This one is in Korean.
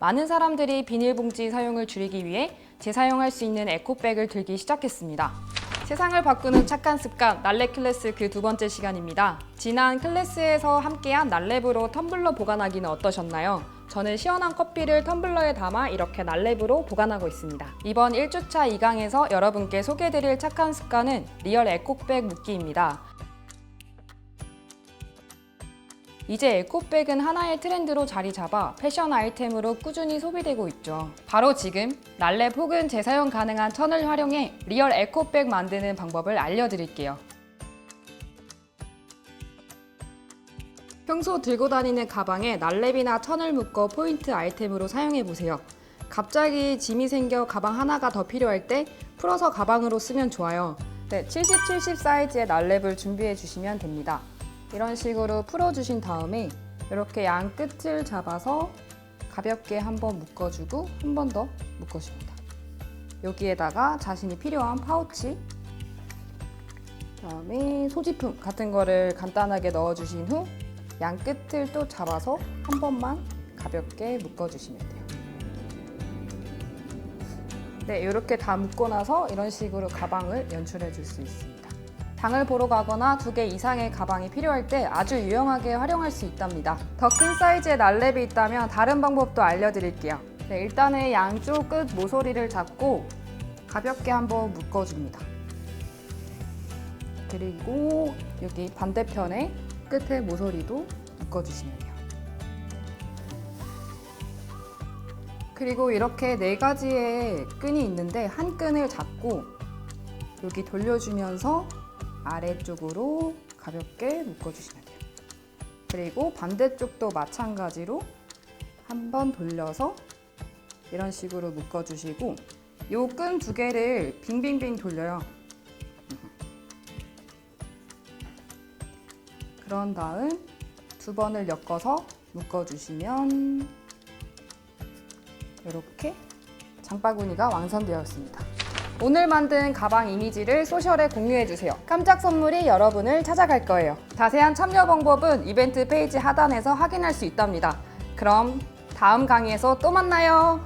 많은 사람들이 비닐봉지 사용을 줄이기 위해 재사용할 수 있는 에코백을 들기 시작했습니다. 세상을 바꾸는 착한 습관 날래 클래스 그 두 번째 시간입니다. 지난 클래스에서 함께한 날랩으로 텀블러 보관하기는 어떠셨나요? 저는 시원한 커피를 텀블러에 담아 이렇게 날랩으로 보관하고 있습니다. 이번 1주차 2강에서 여러분께 소개해드릴 착한 습관은 리얼 에코백 묶기입니다. 이제 에코백은 하나의 트렌드로 자리 잡아 패션 아이템으로 꾸준히 소비되고 있죠. 바로 지금 날랩 혹은 재사용 가능한 천을 활용해 리얼 에코백 만드는 방법을 알려드릴게요. 평소 들고 다니는 가방에 날랩이나 천을 묶어 포인트 아이템으로 사용해 보세요. 갑자기 짐이 생겨 가방 하나가 더 필요할 때 풀어서 가방으로 쓰면 좋아요. 네, 70, 70 사이즈의 날랩을 준비해 주시면 됩니다. 이런 식으로 풀어주신 다음에 이렇게 양 끝을 잡아서 가볍게 한번 묶어주고 한 번 더 묶어줍니다. 여기에다가 자신이 필요한 파우치, 그다음에 소지품 같은 거를 간단하게 넣어주신 후 양 끝을 또 잡아서 한 번만 가볍게 묶어주시면 돼요. 네, 이렇게 다 묶고 나서 이런 식으로 가방을 연출해 줄 수 있습니다. 장을 보러 가거나 두 개 이상의 가방이 필요할 때 아주 유용하게 활용할 수 있답니다. 더 큰 사이즈의 날랩이 있다면 다른 방법도 알려드릴게요. 네, 일단은 양쪽 끝 모서리를 잡고 가볍게 한번 묶어줍니다. 그리고 여기 반대편에 끝에 모서리도 묶어주시면 돼요. 그리고 이렇게 네 가지의 끈이 있는데 한 끈을 잡고 여기 돌려주면서 아래쪽으로 가볍게 묶어주시면 돼요. 그리고 반대쪽도 마찬가지로 한번 돌려서 이런 식으로 묶어주시고 요 끈 두 개를 빙빙빙 돌려요. 그런 다음 두 번을 엮어서 묶어주시면 이렇게 장바구니가 완성되었습니다. 오늘 만든 가방 이미지를 소셜에 공유해주세요. 깜짝 선물이 여러분을 찾아갈 거예요. 자세한 참여 방법은 이벤트 페이지 하단에서 확인할 수 있답니다. 그럼 다음 강의에서 또 만나요.